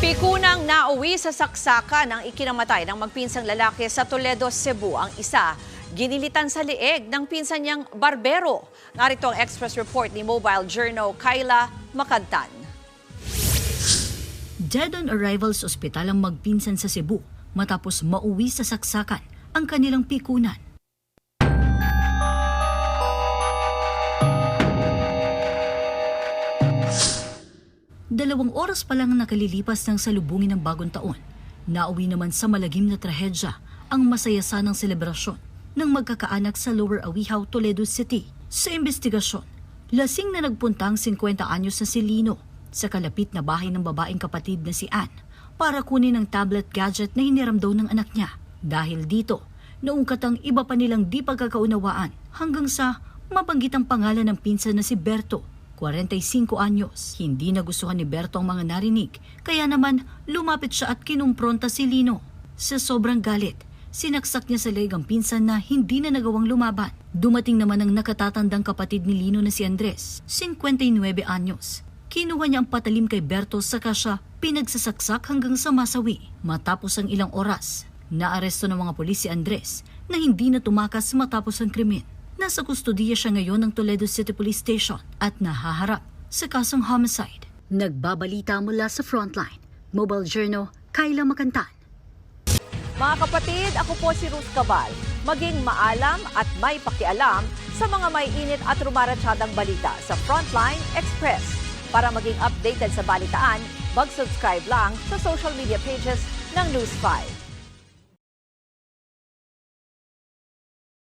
Pikunang nauwi sa saksakan ng ikinamatay ng magpinsang lalaki sa Toledo, Cebu. Ang isa, ginilitan sa lieg ng pinsan niyang barbero. Narito ang Express Report ni Mobile Journal Kyla Makantan. Dead on arrival sa ospital ang magpinsan sa Cebu matapos mauwi sa saksakan ang kanilang pikunan. Dalawang oras pa lang nakalilipas ng salubungin ng bagong taon. Nauwi naman sa malagim na trahedya ang masayasanang selebrasyon ng magkakaanak sa Lower Awihaw, Toledo City. Sa investigasyon, lasing na nagpunta ang 50 anyos na si Lino sa kalapit na bahay ng babaeng kapatid na si Ann para kunin ang tablet gadget na hiniram daw ng anak niya. Dahil dito, naungkat ang iba pa nilang di pagkakaunawaan hanggang sa mabanggit ang pangalan ng pinsan na si Berto 45 anyos. Hindi nagustuhan ni Berto ang mga narinig, kaya naman lumapit siya at kinumpronta si Lino. Sa sobrang galit, sinaksak niya sa leg ang pinsan na hindi na nagawang lumaban. Dumating naman ang nakatatandang kapatid ni Lino na si Andres, 59 anyos. Kinuha niya ang patalim kay Berto saka siya pinagsasaksak hanggang sa masawi. Matapos ang ilang oras, naaresto ng mga pulis si Andres na hindi na tumakas matapos ang krimen. Nasa kustodiya siya ngayon ng Toledo City Police Station at nahaharap sa kasong homicide. Nagbabalita mula sa Frontline. Mobile Journal, Kyla Makantan. Mga kapatid, ako po si Ruth Cabal. Maging maalam at may pakialam sa mga may init at rumaratsyadang balita sa Frontline Express. Para maging updated sa balitaan, mag-subscribe lang sa social media pages ng News 5.